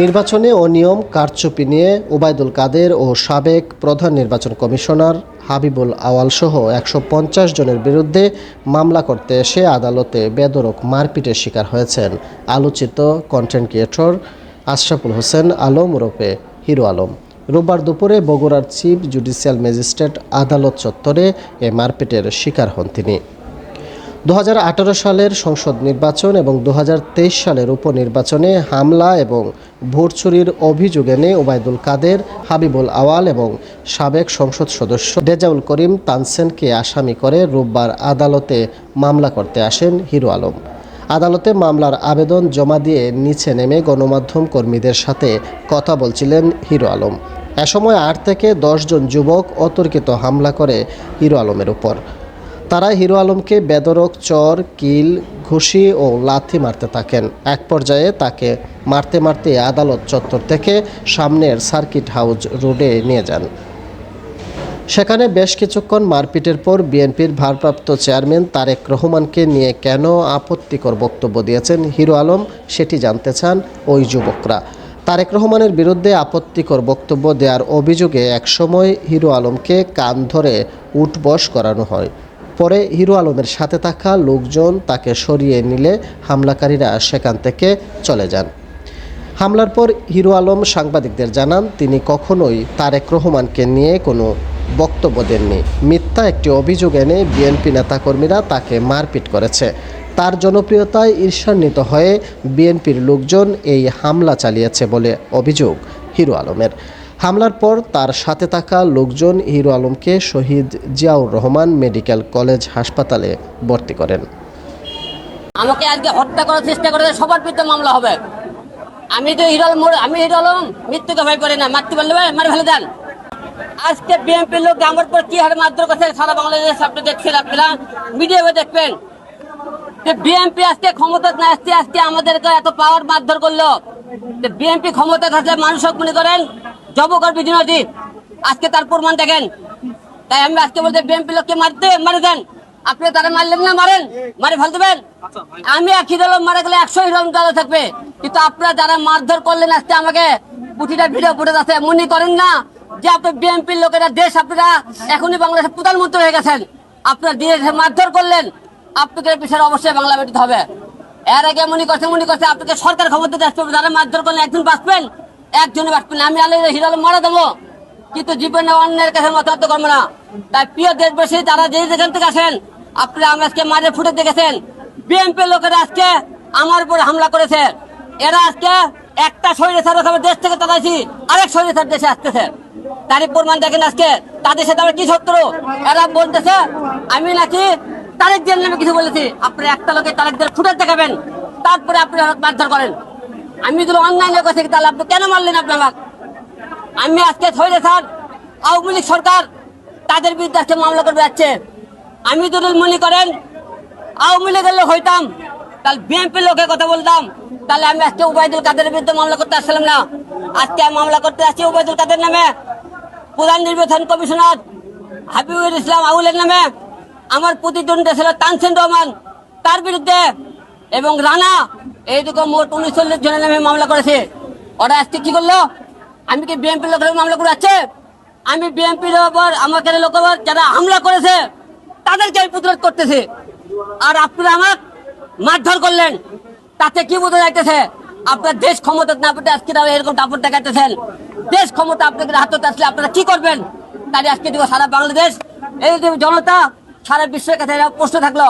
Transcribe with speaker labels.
Speaker 1: নির্বাচনে অনিয়ম কারচুপি নিয়ে ওবায়দুল কাদের ও সাবেক প্রধান নির্বাচন কমিশনার হাবিবুল আওয়াল সহ একশো পঞ্চাশ জনের বিরুদ্ধে মামলা করতে এসে আদালতে বেদরক মারপিটের শিকার হয়েছেন আলোচিত কন্টেন্ট ক্রিয়েটর আশরাফুল হোসেন আলম ওরফে হিরো আলম। রোববার দুপুরে বগুড়ার চিফ জুডিশিয়াল ম্যাজিস্ট্রেট আদালত চত্বরে এ মারপিটের শিকার হন তিনি। দু হাজার আঠারো সালের সংসদ নির্বাচন এবং দু হাজার তেইশ সালের উপনির্বাচনে হামলা এবং ভোট চুরির অভিযোগ এনে ওবায়দুল কাদের, হাবিবুল আওয়াল এবং সাবেক সংসদ সদস্য রেজাউল করিম তানসেনকে আসামি করে রোববার আদালতে মামলা করতে আসেন হিরো আলম। আদালতে মামলার আবেদন জমা দিয়ে নিচে নেমে গণমাধ্যম কর্মীদের সাথে কথা বলছিলেন হিরো আলম। এ সময় আট থেকে জন যুবক অতর্কিত হামলা করে হিরো আলমের উপর। তারা হিরো আলমকে বেদরক, চর, কিল, ঘুষি ও লাথি মারতে থাকেন। এক পর্যায়ে তাকে মারতে মারতে আদালত চত্বর থেকে সামনের সার্কিট হাউস রোডে নিয়ে যান। সেখানে বেশ কিছুক্ষণ মারপিটের পর বিএনপির ভারপ্রাপ্ত চেয়ারম্যান তারেক রহমানকে নিয়ে কেন আপত্তিকর বক্তব্য দিয়েছেন হিরো আলম সেটি জানতে চান ওই যুবকরা। তারেক রহমানের বিরুদ্ধে আপত্তিকর বক্তব্য দেওয়ার অভিযোগে একসময় হিরো আলমকে কান ধরে উঠবস করানো হয়। পরে হিরো আলমের সাথে থাকা লোকজন তাকে সরিয়ে নিলে হামলাকারীরা সেখান থেকে চলে যান। হামলার পর হিরো আলম সাংবাদিকদের জানান, তিনি কখনোই তারেক রহমানকে নিয়ে কোনো বক্তব্য দেননি। মিথ্যা একটি অভিযোগ এনে বিএনপি নেতাকর্মীরা তাকে মারপিট করেছে। তার জনপ্রিয়তায় ঈর্ষান্বিত হয়ে বিএনপির লোকজন এই হামলা চালিয়েছে বলে অভিযোগ হিরো আলমের। হামলার পর তার সাথে থাকা লোকজন হিরো আলমকে শহীদ জিয়াউর রহমান মেডিকেল কলেজ হাসপাতালে ভর্তি করেন।
Speaker 2: আমাকে আজকে হত্যা করার চেষ্টা করে সবার বিরুদ্ধে মামলা হবে। আমি তো হিরো আলম আমি হিরো আলম, মৃত্যুকে ভয় করি না। মারতে পারলে মারে ফেলে দেন। আজকে বিএনপির লোক আমার পর কি হারে মারধর করছে, সারা বাংলাদেশ আপনি দেখছেন আপনারা। মিডিয়াতে দেখবেন যে বিএনপি আজকে ক্ষমতা না আসতে আজকে আমাদেরকে এত পাওয়ার মারধর করল। বিএনপি ক্ষমতা থাকলে মানুষ মনে করেন জব করবে বিনোদী আজকে তার প্রমাণ দেখেন। তাই আমি আজকে বলতে বিএনপি লোককে মারতে মারে দেন। আপনি তারা মারলেন না, মারেন। মারে ফেল দেবেন আমি এক হিরোলম মারা গেলে একশো হিরোলম দাদা থাকবে। কিন্তু আপনারা যারা মারধর করলেন আজকে আমাকে প্রতিটা ভিডিও ফুটে আছে মনে করেন না যে আপনি বিএনপির লোকেরা, দেশ আপনারা এখনই বাংলাদেশের প্রধানমন্ত্রী হয়ে গেছেন। আপনারা দিয়ে মারধর করলেন, আপনাদের পিছনে অবশ্যই বাংলা বেটিতে হবে। এর আগে মনে করছে মনে করছে আপনাকে সরকার ক্ষমতা আসতে হবে। যারা মারধর করলেন, একজন বাঁচবেন। একজনে বাঁচবেন আমি আলো হিরাল মারা দেবো। কিন্তু জীবনে অন্যের কাছে মতান্ত করব না। তাই প্রিয় দেশবাসী, যারা যে যেখান থেকে আসেন, আপনারা আমি আজকে মাঝে ফুটে দেখেছেন। বিএনপি লোকেরা আজকে আমার উপর হামলা করেছে। এরা আজকে একটা শরীরে ছাড়া দেশ থেকে তাড়াইছি আরেক শরীরে ছাড় দেশে আসতেছে। তারই প্রমাণ দেখেন আজকে, তাদের সাথে আমরা কি শত্রু? এরা বলতেছে, আমি নাকি তারেক দিয়ে নামে কিছু বলেছি। আপনি একটা লোকে তারেক দিয়ে ফুটে দেখাবেন। তারপরে আপনি মারধর করেন। আমি যদি অনলাইনে কথা তাহলে আপনি কেন মারলেন আপনি আমাকে আমি আজকে থইলে স্যার, আওয়ামী লীগ সরকার তাদের বিরুদ্ধে আজকে মামলা করবে যাচ্ছে। আমি যদি মনে করেন, আওয়ামী লীগের লোক হইতাম, তাহলে বিএনপির লোকের কথা বলতাম, তাহলে আমি আজকে উবায়দুল কাদের বিরুদ্ধে মামলা করতে আসছিলাম না। আজকে মামলা করতে আসছি উবায়দুল কাদের নামে। প্রধান নির্বাচন কমিশনার হাবিবুল ইসলাম আউলের নামে। আমার প্রতিদ্বন্দ্বী ছিল তানসেন রহমান, তার বিরুদ্ধে। এবং রানা এইদিকে মোট উনচল্লিশ জনের নামে মামলা করেছে। ওরা আজকে কি করল? আমি কি বিএনপির লোকের মামলা করে আছে আমি বিএনপির ওপর আমাকে লোক যারা হামলা করেছে, তাদেরকে আমি প্রতিরোধ করতেছি। আর আপনারা আমার মারধর করলেন। তাতে কি বোঝা যাইতেছে? আপনার দেশ ক্ষমতা না পেতে আজকে এরকম দাপট দেখাইতেছেন। দেশ ক্ষমতা আপনাদের হাতে আসলে আপনারা কি করবেন? তাহলে আজকে দেখো সারা বাংলাদেশ। এই জনতা, সারা বিশ্বের কাছে প্রশ্ন থাকল।